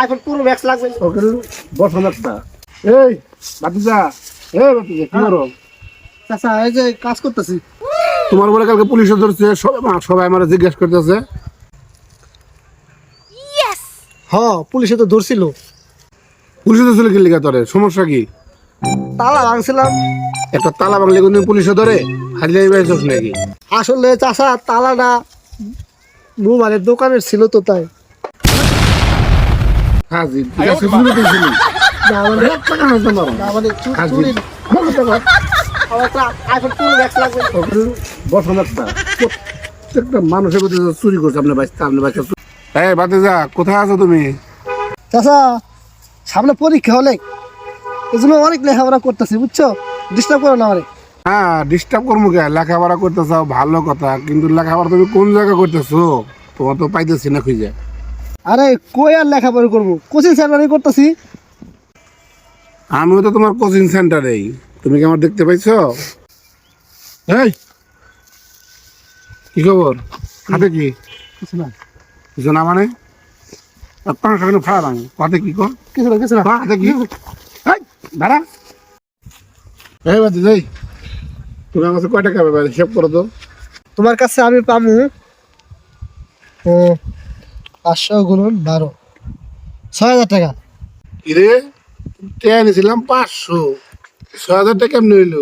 IPhone পুরো max লাগবে। ওকে বসান একটা। এই বাতিজা এই বাতিজা কি করো? চাচা এই যে কাজ করতেছি। তোমার বলে কালকে পুলিশে ধরছে সবাই সবাই আমার জিজ্ঞেস করতেছে। হ পুলিশে তো ধরছিল। পুলিশে ধরছিল কি লিখা তোরে? সমস্যা কি? তালা ভাঙছিলাম। একটা তালা কিন্তু পুলিশে ধরে? হাজিরাই বাইছস নাকি? আসলে চাচা তালাটা মোবাইলের দোকানের ছিল তো তাই। হাজির। মানে টাকা মানে বসান একটা প্রত্যেকটা মানুষের প্রতি চুরি করছে আপনার বাচ্চা আপনার বাচ্চা এই বাতিজা কোথায় আছো তুমি? চাচা সামনে পরীক্ষা হলে। অনেক লেখাপড়া করতেছি বুঝছ? ডিস্টার্ব করো না আমারে। হ্যাঁ ডিস্টার্ব করব কে? লেখাপড়া করতেছ ভালো কথা। কিন্তু লেখাপড়া তুমি কোন জায়গায় করতেছো? তোমার তো পাইতেছি না খুঁজে। আরে কই আর লেখাপড়া করব? কোচিং সেন্টারে করতেছি। আমিও তো তোমার কোচিং সেন্টারেই তুমি কি আমার দেখতে পাইছো? এই! কি খবর? হাতে কি? কিছু না। কিছু না মানে? আপনার সেখানে ফাড়া আমি। হাতে কি কর? কিছু না কিছু না। হাতে কি? এই, দাঁড়া। এই বাতি যাই তুমি আমার কয় টাকা পাবে? হিসাব করো তো। তোমার কাছে আমি পামু। ও পাঁচশো গুণন বারো। ছয় হাজার টাকা। কিরে? নিয়েছিলাম পাঁচশো। ছয় হাজার টাকা কেমনি হইল?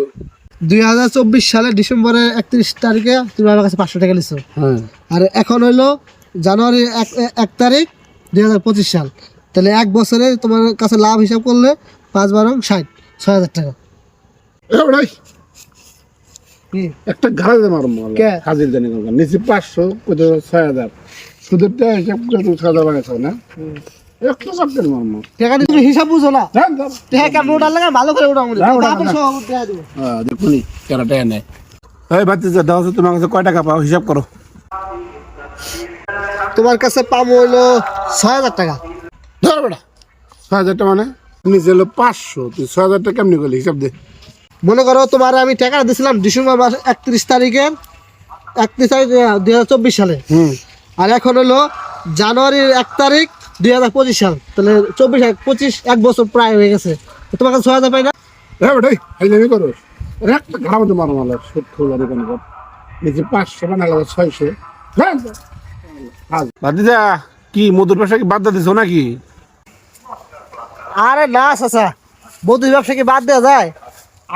দুই হাজার চব্বিশ সালের ডিসেম্বরের একত্রিশ তারিখে তুমি আমার কাছে পাঁচশো টাকা নিছো। হ্যাঁ। আর এখন হইল জানুয়ারি এক এক তারিখ দুই হাজার পঁচিশ সাল। তাহলে এক বছরে তোমার কাছে লাভ হিসাব করলে পাঁচ বারো ষাট ছয় হাজার টাকা একটা ঘাড়ে হাজির জানি নিচে পাঁচশো কোথাও ছয় হাজার হিসাব করে তুমি হাজার না একটু চাপতেন মারমো টাকা তুমি হিসাব বুঝো না। যান যান টাকা কেমন ওটা লাগে ভালো করে ওটা না, তারপর সব টাকা দেবো। হ্যাঁ দেখুনি কেন টাকা নেয় এই বাচ্চা দাও তোমার কাছে কয় টাকা পাও হিসাব করো। তোমার কাছে পাবো হইল ছয় হাজার টাকা। ধর বেটা। ছয় হাজার টাকা মানে? নিচে হলো পাঁচশো তুই ছয় হাজার টাকা কেমনি করলি? হিসাব দে। মনে করো তোমার আমি টাকা দিয়েছিলাম ডিসেম্বর মাস একত্রিশ তারিখের একত্রিশ তারিখ দুই হাজার চব্বিশ সালে। হুম। আর এখন হলো জানুয়ারির এক তারিখ দুই হাজার পঁচিশ সাল। তাহলে চব্বিশ এক পঁচিশ এক বছর প্রায় হয়ে গেছে। তো তোমার কাছে ছয় হাজার পাই না? হ্যাঁ বেটাই এই জানি করো। ওরে একটা ঘাড়া মতো মারো মাল সুদ খোলা দোকান কর নিচে পাঁচশো বানালে ছয়শো। বাদিজা কি মধুর ব্যবসা কি বাদ দিছো নাকি? আরে না চাচা ব্যবসা কি বাদ দেওয়া যায়?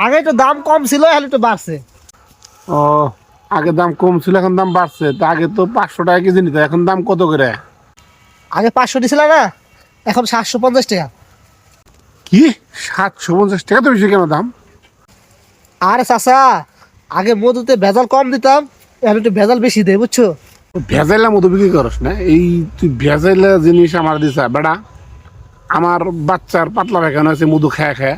আগে একটু দাম কম ছিল এখন একটু বাড়ছে। ও আগে দাম কম ছিল এখন দাম বাড়ছে। তা আগে তো পাঁচশো টাকা কেজি নিত এখন দাম কত করে? আগে পাঁচশো দিছিল না এখন সাতশো পঞ্চাশ টাকা। কি? সাতশো পঞ্চাশ টাকা তো বেশি কেন দাম? আরে চাচা আগে মধুতে ভেজাল কম দিতাম এখন একটু ভেজাল বেশি দেয় বুঝছ? ভেজাইলা মধু বিক্রি করস না? এই তুই ভেজাইলা জিনিস আমার দিছা বেড়া। আমার বাচ্চার পাতলা পায়খানা আছে মধু খায় খায়।